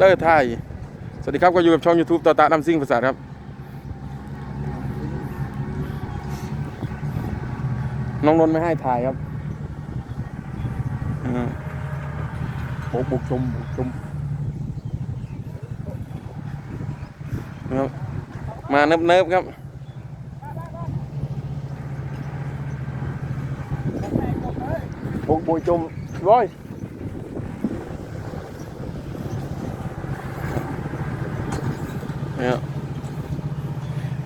เดอร์ไทย สวัสดีครับก็อยู่กับช่อง YouTube ต่อตาดำซิ่งภาษาครับ น้องนนท์ไม่ให้ถ่ายครับอืมโอ้บุกชมบุกชมนะครับมาเนิบๆครับบุกบุกชมร้อยเนี่ย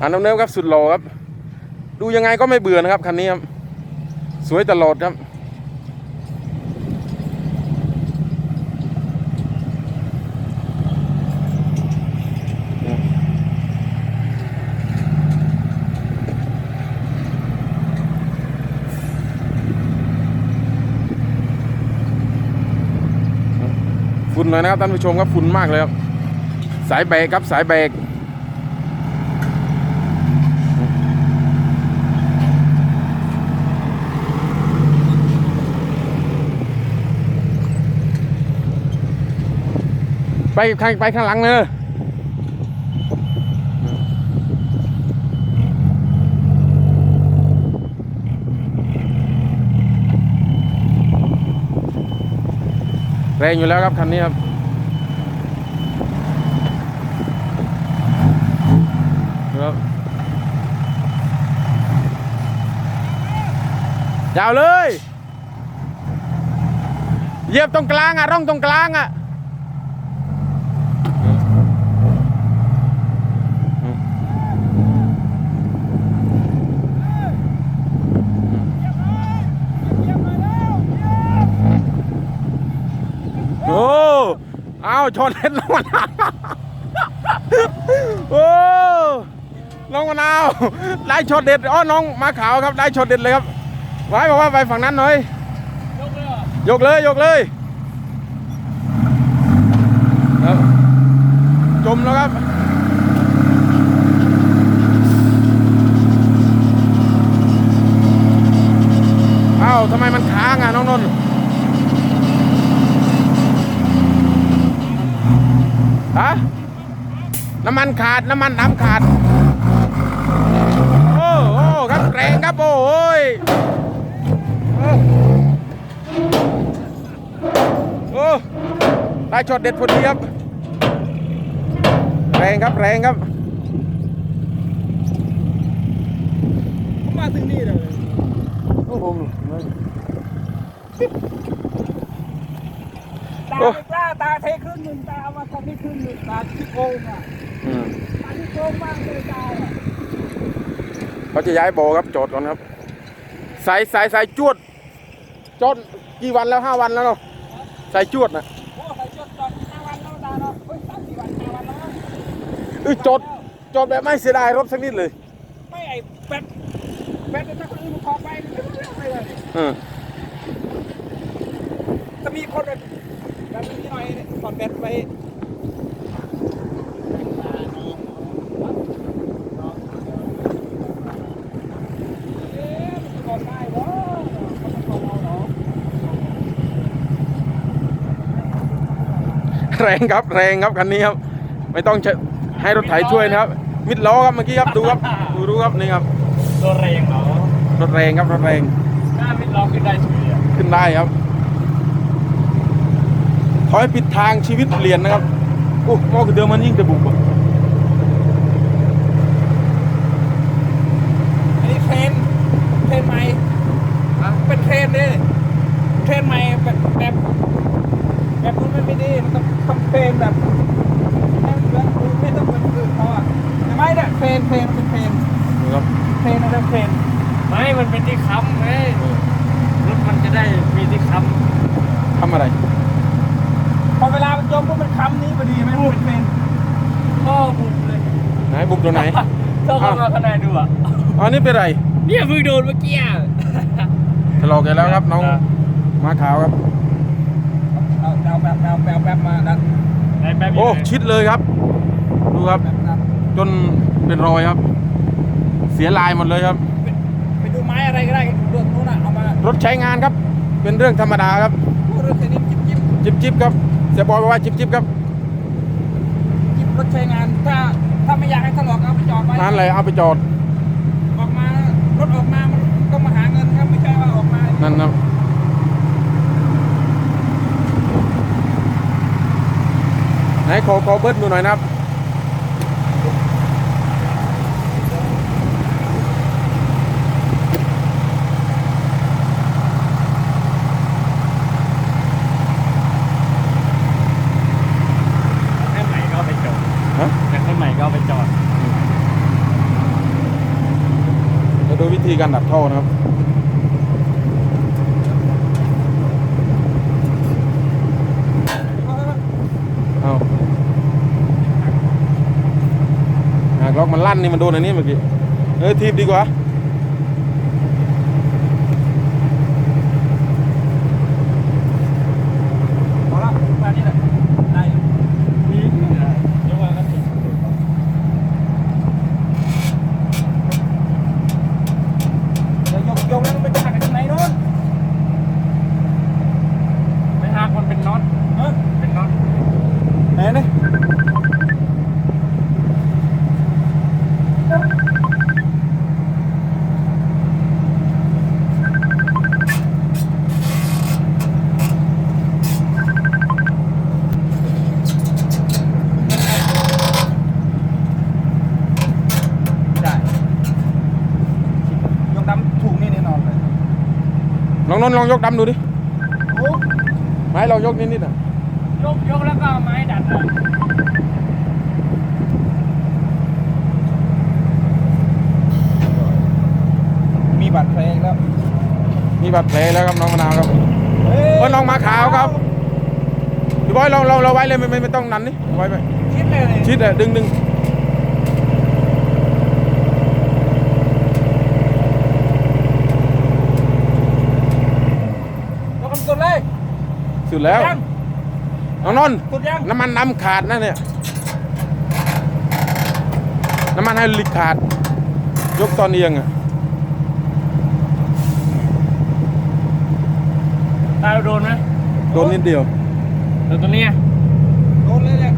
อันน้ำเนิบครับสุดหล่อครับ ดูยังไงก็ไม่เบื่อนะครับคันนี้ครับสวยตลอดครับฝุ่นหน่อยนะครับท่านผู้ชมครับฝุ่นมากเลยครับสายเบกครับสายเบก ไปข้างไปข้างหลังเนอะแรงอยู่แล้วครับคันนี้ครับครับยาวเลย เหยียบตรงกลางอะ ร่องตรงกลางอะ โอ้เอา ชนเล่นลงมาแล้วโอ้น้องมะนาวได้ช็อตเด็ดอ๋อน้องมาขาวครับได้ช็อตเด็ดเลยครับไว้บอกว่าไปฝั่งนั้นหน่อยยกเลยยกเลยจมแล้วครับเอ้าทำไมมันค้างอะน้องนนท์ ฮะ น้ำมันขาดน้ำมันน้ำขาด โอ้โอ้ครับแรงครับโอ้ยโอ้โอ้ได้ช็อตเด็ดพอดีครับ แรงครับแรงครับมาถึงนี่เลยโอ้โหตาโอ้ไม่กล้าตาเทครึ่งหนึ่งตาเอามาทำนี่ครึ่งหนึ่งตาที่โกงอะ อืมตาที่โกงมากเลยตาอะเขาจะย้ายโบครับโจทย์ก่อนครับ สายสายสายจวดจดกี่วันแล้วห้าวันแล้วเนาะสายจวดนะโอ้ใส่จดจอดห้าวันแล้วตาเนาะเฮ้ยสามสี่วันห้าวันแล้วมั้งเออจดจดแบบไม่เสียดายรถสักนิดเลย ไม่ไอ้แบตแบตถ้าคนอื่นมันขอไปไม่ได้เลยเออจะมีคนแบบแบบนี้หน่อยถอดแบตไปเอ๊ะมันจะถอดได้เหรอเขาจะถอดเอาเหรอ แรงครับแรงครับคันนี้ครับ ไม่ต้องใช้ให้รถไถช่วยนะครับ มิดล้อครับเมื่อกี้ครับดูครับดูดูครับนี่ครับตัวแรงเหรอรถแรงครับรถแรงหน้าไม่ลองขึ้นได้เฉยอะขึ้นได้ครับขอให้ปิดทางชีวิตเปลี่ยนนะครับโอ้มอคือเดิมมันยิ่งจะบุกอะอันนี้เทรนเทรนใหม่เป็นเทรนเลยเทรนใหม่แบบแบบแบบนู้นมันไม่ดีมันต้องทำเทรนแบบให้มันเหมือนไม่ต้องเหมือนอื่นเขาอะแต่ไม่เนี่ยเทรนเทรนเป็นเทรน ดูครับ เทรนอะไรเทรน ไม่ มันเป็นที่ค้ำไงรถมันจะได้มีที่ค้ ทำอะไร พอเวลามันจมก็มันค้ำนี้พอดีไหมมันเป็นเทรนำก็บุบเลย ไหน บุกตัวไหนถ้าเข้ามาข้างในดูอะอ๋อนี่เป็นไร เนี่ยเพิ่งโดนเมื่อกี้อะทะเลาะกันแล้วครับน้องมาขาวครับเอาเอาแบบเอาแบบแบบมาดันไหนแป๊บโอ้ยู่ไหนชิดเลยครับ ดูครับแบบนั้นจนเป็นรอยครับ เสียลายหมดเลยครับไปดูไม้อะไรก็ได้เรื่องนู้นอะเอามารถใช้งานครับ เป็นเรื่องธรรมดาครับพูดเรื่องแค่นี้จิ๊บจิ๊บจิบจิบครับเสียบอยบอกว่าจิบจิบครับรถใช้งานถ้า ถ้าไม่อยากให้ถลอกเอาไปจอดไว้นั่นเลยเอาไปจอดออกมารถออกมามันต้องมาหาเงินครับไม่ใช่ว่าออกมานั่นนะไหนขอขอเบิร์ดดูหน่อยนะครับให้ใหม่ก็เอาไปจอดฮะอยาก ให้ใหม่ก็เอาไปจอดจะดูวิธีการดัดท่อนะครับเอาหากล็อกมันลั่นนี่มันโดนอันนี้เมื่อกี้ เออทีบดีกว่า พอละมานี่แหละได้อยู่ นี่เดี๋ยวว่ากันสิ เดี๋ยวยกยกแล้วมันไปหักกันที่ไหนโน้น ไม่หักมันเป็นน็อต เออ เป็นน็อต ไหนนี่ ได้ยกดำถูกนี่แน่นอนเลย ลอง นนท์ลองยกดำดูดิโอ้ไม้ลองยกนิดนิดๆอะยกยกแล้วก็เอาไม้ดัดอะมีบาดแผลอีกแล้วมีบาดแผลแล้วครับน้องมะนาวครับเฮ้เออลองมาขาวครับพี่บอยลองลองเราไว้เลยไม่ไม่ไม่ต้องนันนี่ไว้ไปชิดเลยนี่ชิดอะดึงดึง ยกกัน สุดเลยสุดแล้วยังน้องนนท์สุดยังน้ำมันน้ำขาดนะเนี่ย น้ำมันไฮดรอลิกขาด ยกตอนเอียงอะตาเราโดนไหมโดนนิดเดียวเดี๋ยวตัวเนี้ย โดนเลยเนี่ย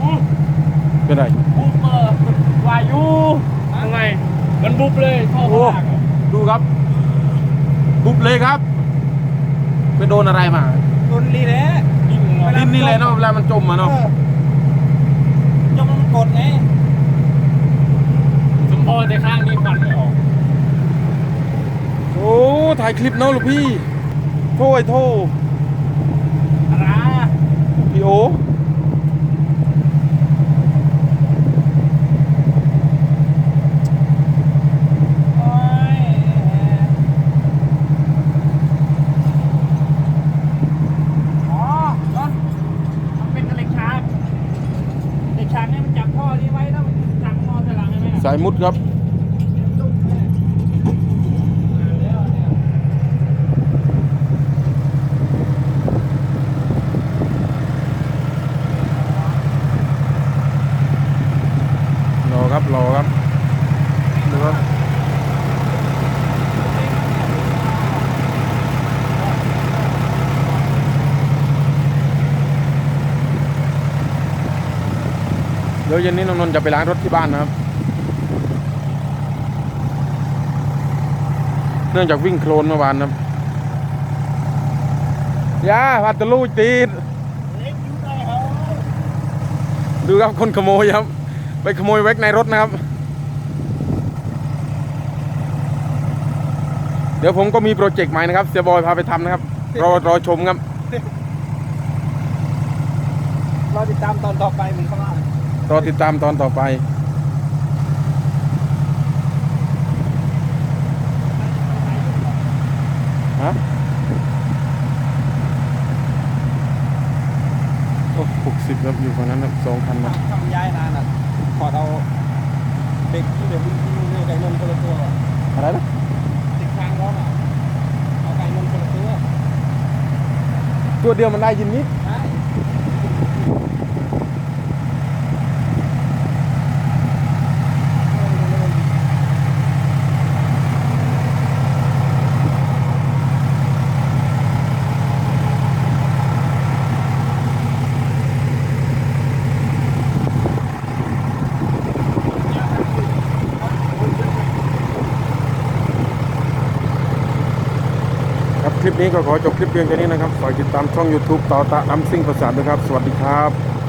อู้ เป็นไร บุบเออวายุทำไมมันบุบเลยท่อ โอ้ ข้างล่างอะ ดูครับ บุบเลยครับ ไปโดนอะไรมาโดนลีแหละดิ้นงอเวลาดินนี่แหละเนาะเวลามันจมอะเนาะเออยกมันกดไงสมพอแต่ข้างนี้ฟันไม่ออก โอ้ ถ่ายคลิปเนาะลูกพี่ โทษไอ้โทษอะไรพี่โอ โอ้ยอ๋อตอนมันเป็นเหล็กฉากเหล็กฉากเนี่ยมันจับท่อนี้ไว้แล้วมันจับงอสลังใช่ไหม สายมุดครับรอครับรอครับดูครับเดี๋ยวเย็นนี้น้องนนท์จะไปล้างรถที่บ้านนะครับ เนื่องจากวิ่งโคลนเมื่อวานนะครับยาพัดตะลูตีดดูครับคนขโมยครับ ไปขโมยแว็กในรถนะครับ เดี๋ยวผมก็มีโปรเจกต์ใหม่นะครับ เสียบอยพาไปทำนะครับ รอรอชมครับรอติดตามตอนต่อไปเหมือนเขาว่ารอติดตามตอนต่อไป ฮะโอ้หกสิบครับอยู่ฝั่งนั้นครับสองคันนะทำย้ายนานอะขอดเอาเด็กที่เดี๋ยววิ่งวิ่งไก่นมคนละตัวอะไรนะติดทางร้อนอะเอาไก่นมคนละตัวตัวเดียวมันได้ยินนิด ลิปนี้ก็ขอจบคลิปเพียงแค่นี้นะครับฝากติดตามช่อง YouTube ต่อตะลำซิ่งประสานด้วยครับ สวัสดีครับ